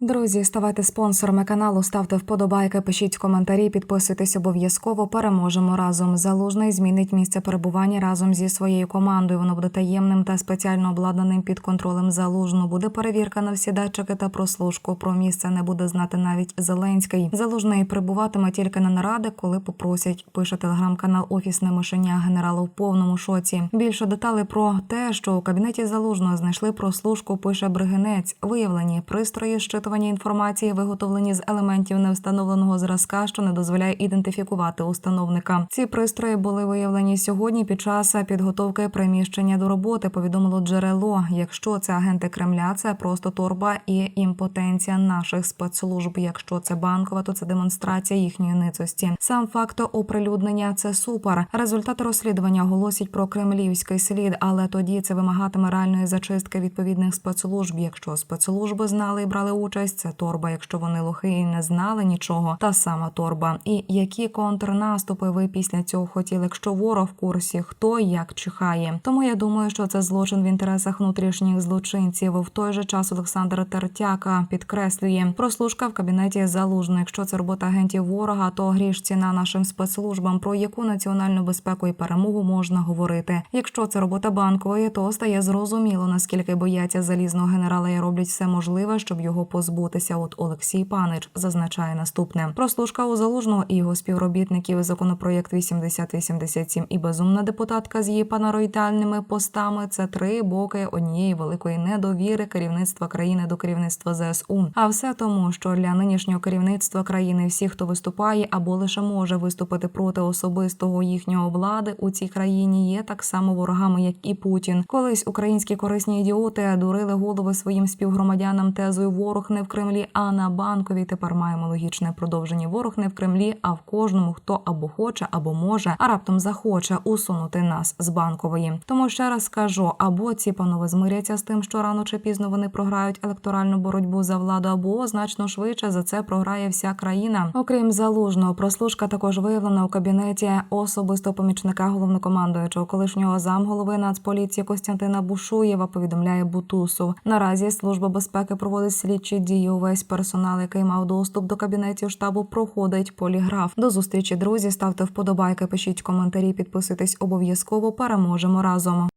Друзі, ставайте спонсорами каналу, ставте вподобайки, пишіть коментарі, підписуйтесь обов'язково. Переможемо разом. Залужний змінить місце перебування разом зі своєю командою. Воно буде таємним та спеціально обладнаним під контролем залужного. Буде перевірка на всі датчики та прослушку. Про місце не буде знати навіть Зеленський. Залужний прибуватиме тільки на наради, коли попросять. Пише телеграм-канал Офісне мишеня генерала в повному шоці. Більше деталей про те, що у кабінеті залужного знайшли прослушку. Пише Бригинець. Виявлені пристрої щитування інформації, виготовлені з елементів невстановленого зразка, що не дозволяє ідентифікувати установника. Ці пристрої були виявлені сьогодні під час підготовки приміщення до роботи. Повідомило джерело. Якщо це агенти Кремля, це просто торба і імпотенція наших спецслужб. Якщо це банкова, то це демонстрація їхньої ницості. Сам факт оприлюднення це супер. Результати розслідування оголосять про кремлівський слід, але тоді це вимагатиме реальної зачистки відповідних спецслужб. Якщо спецслужби знали і брали участь, це торба. Якщо вони лохи і не знали нічого, та сама торба. І які контрнаступи ви після цього хотіли, якщо ворог в курсі, хто як чихає. Тому я думаю, що це злочин в інтересах внутрішніх злочинців. В той же час Олександр Тертяка підкреслює прослушка в кабінеті залужно. Якщо це робота агентів ворога, то гріш ціна нашим спецслужбам. Про яку національну безпеку і перемогу можна говорити. Якщо це робота банкової, то стає зрозуміло наскільки бояться залізного генерала і роблять все можливе, щоб його позбутися. От Олексій Панич зазначає наступне: прослушка у залужного і його співробітників законопроєкт 8087 і безумна депутатка з її панароїдальними постами. Це три боки однієї великої недовіри керівництва країни до керівництва ЗСУ. А все тому, що для нинішнього керівництва країни всі, хто виступає або лише може виступити проти особистого їхнього влади у цій країні, є так само ворогами, як і Путін. Колись українські корисні ідіоти дурили голови своїм співгромадянам тезою ворог не в Кремлі, а на банковій. Тепер маємо логічне продовження. Ворог не в Кремлі, а в кожному, хто або хоче, або може, а раптом захоче усунути нас з банкової. Тому ще раз скажу: або ці панове змиряться з тим, що рано чи пізно вони програють електоральну боротьбу за владу, або значно швидше за це програє вся країна. Окрім залужного, прослушка також виявлена у кабінеті особисто помічника головнокомандуючого колишнього замголови Нацполіції Костянтина Бушуєва. Повідомляє Бутусов. Наразі служба безпеки проводить слідчі дії. Увесь персонал, який мав доступ до кабінетів штабу, проходить поліграф. До зустрічі, друзі. Ставте вподобайки, пишіть коментарі, підписуйтесь обов'язково. Переможемо разом.